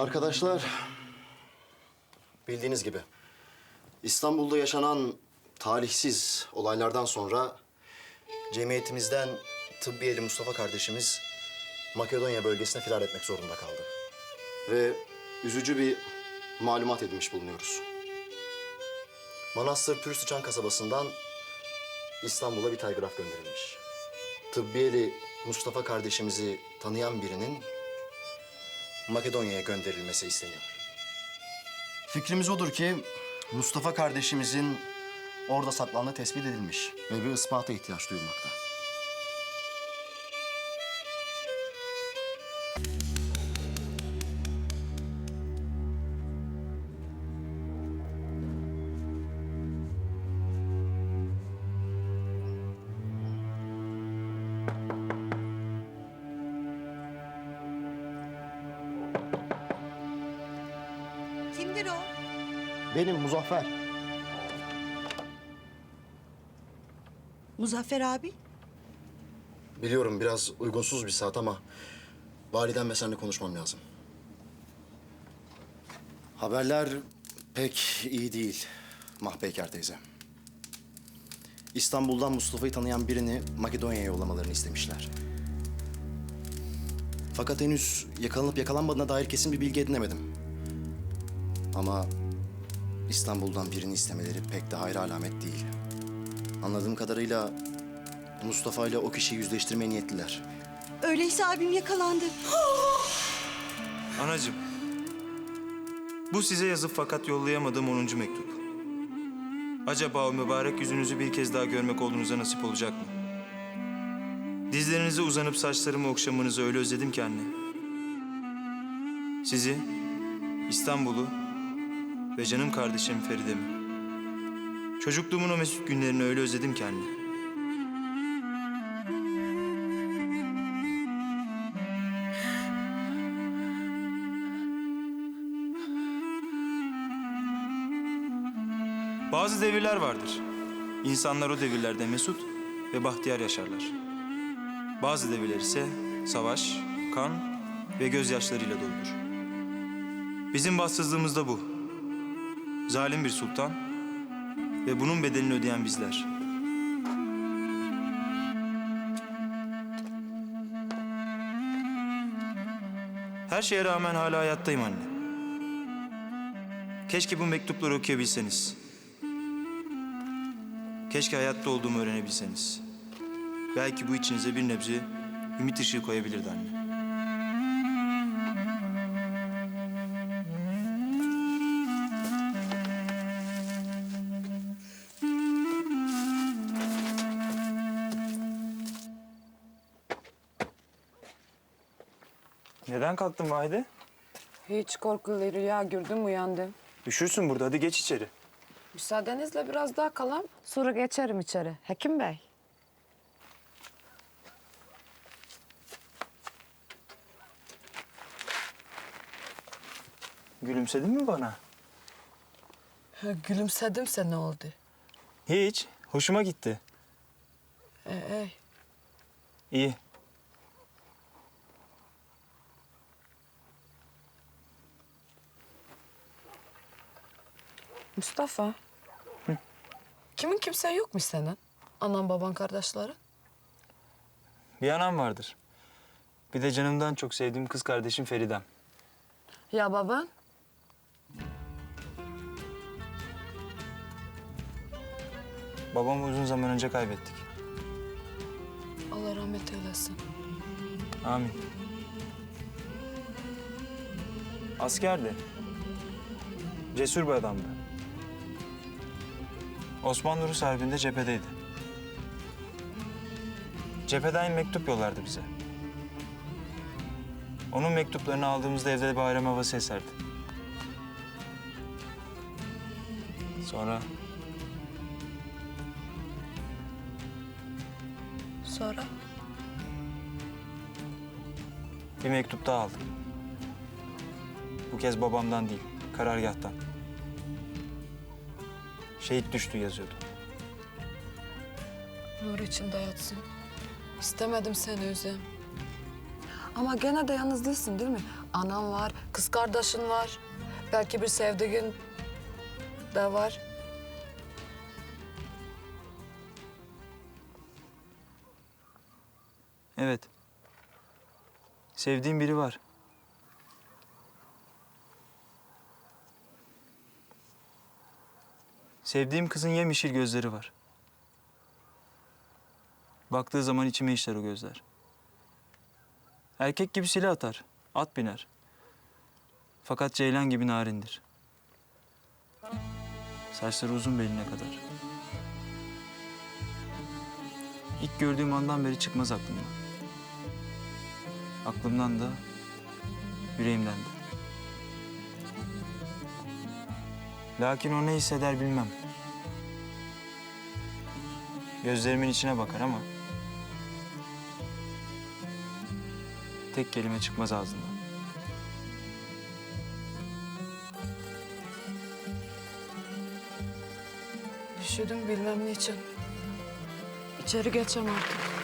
Arkadaşlar, bildiğiniz gibi İstanbul'da yaşanan talihsiz olaylardan sonra cemiyetimizden tıbbiyeli Mustafa kardeşimiz Makedonya bölgesine firar etmek zorunda kaldı. Ve üzücü bir malumat edinmiş bulunuyoruz. Manastır Pürsüçan kasabasından İstanbul'a bir telgraf gönderilmiş. Tıbbiyeli Mustafa kardeşimizi tanıyan birinin Makedonya'ya gönderilmesi isteniyor. Fikrimiz odur ki Mustafa kardeşimizin orada saklandığı tespit edilmiş ve bir ispata ihtiyaç duyulmakta. Kimdir o? Benim Muzaffer. Muzaffer abi. Biliyorum biraz uygunsuz bir saat ama validen ve seninle konuşmam lazım. Haberler pek iyi değil Mahpeyker teyze. İstanbul'dan Mustafa'yı tanıyan birini Makedonya'ya yollamalarını istemişler. Fakat henüz yakalanıp yakalanmadığına dair kesin bir bilgi edinemedim. Ama İstanbul'dan birini istemeleri pek de hayra alamet değil. Anladığım kadarıyla Mustafa ile o kişiyi yüzleştirmeye niyetliler. Öyleyse abim yakalandı. Anacığım. Bu size yazıp fakat yollayamadığım 10. mektup. Acaba o mübarek yüzünüzü bir kez daha görmek oğlunuza nasip olacak mı? Dizlerinize uzanıp saçlarımı okşamanızı öyle özledim ki anne. Sizi, İstanbul'u ve canım kardeşim Feride'mi. Çocukluğumun o mesut günlerini öyle özledim ki anne. Bazı devirler vardır. İnsanlar o devirlerde mesut ve bahtiyar yaşarlar. Bazı devirler ise savaş, kan ve gözyaşlarıyla doludur. Bizim bahtsızlığımız da bu. Zalim bir sultan ve bunun bedelini ödeyen bizler. Her şeye rağmen hala hayattayım anne. Keşke bu mektupları okuyabilseniz. Keşke hayatta olduğumu öğrenebilseniz. Belki bu içinize bir nebze ümit ışığı koyabilirdi anne. Neden kalktın Vahide? Hiç korkulu rüya gördüm uyandım. Üşürsün burada hadi geç içeri. Müsaadenizle biraz daha kalam. Sonra geçerim içeri. Hekim Bey. Gülümsedin mi bana? Gülümsedimse ne oldu? Hiç. Hoşuma gitti. Ee, ey. İyi. Mustafa. Kimin kimse yok mu senin? Anan baban kardeşleri? Bir anam vardır. Bir de canımdan çok sevdiğim kız kardeşim Feridem. Ya baban? Babamı uzun zaman önce kaybettik. Allah rahmet eylesin. Amin. Askerdi. Cesur bir adamdı. Osmanlı Rus Harbi'nde cephedeydi. Cepheden mektup yollardı bize. Onun mektuplarını aldığımızda evde bayram havası eserdi. Sonra Sonra? bir mektup daha aldım. Bu kez babamdan değil, karargahtan. Şehit düştü yazıyordu. Nur içinde yatsın. İstemedim seni üzeyim. Ama gene de yalnız değilsin değil mi? anan var, kız kardeşin var. Belki bir sevdiğin de var. Evet. Sevdiğim biri var. Sevdiğim kızın yemyeşil gözleri var. Baktığı zaman içime işler o gözler. Erkek gibi silah atar, at biner. Fakat ceylan gibi narindir. Saçları uzun beline kadar. İlk gördüğüm andan beri çıkmaz aklımdan. Aklımdan da, yüreğimden de. Lakin o ne hisseder bilmem. Gözlerimin içine bakar ama... Tek kelime çıkmaz ağzından. Üşüdüm bilmem niçin. İçeri geçeceğim artık.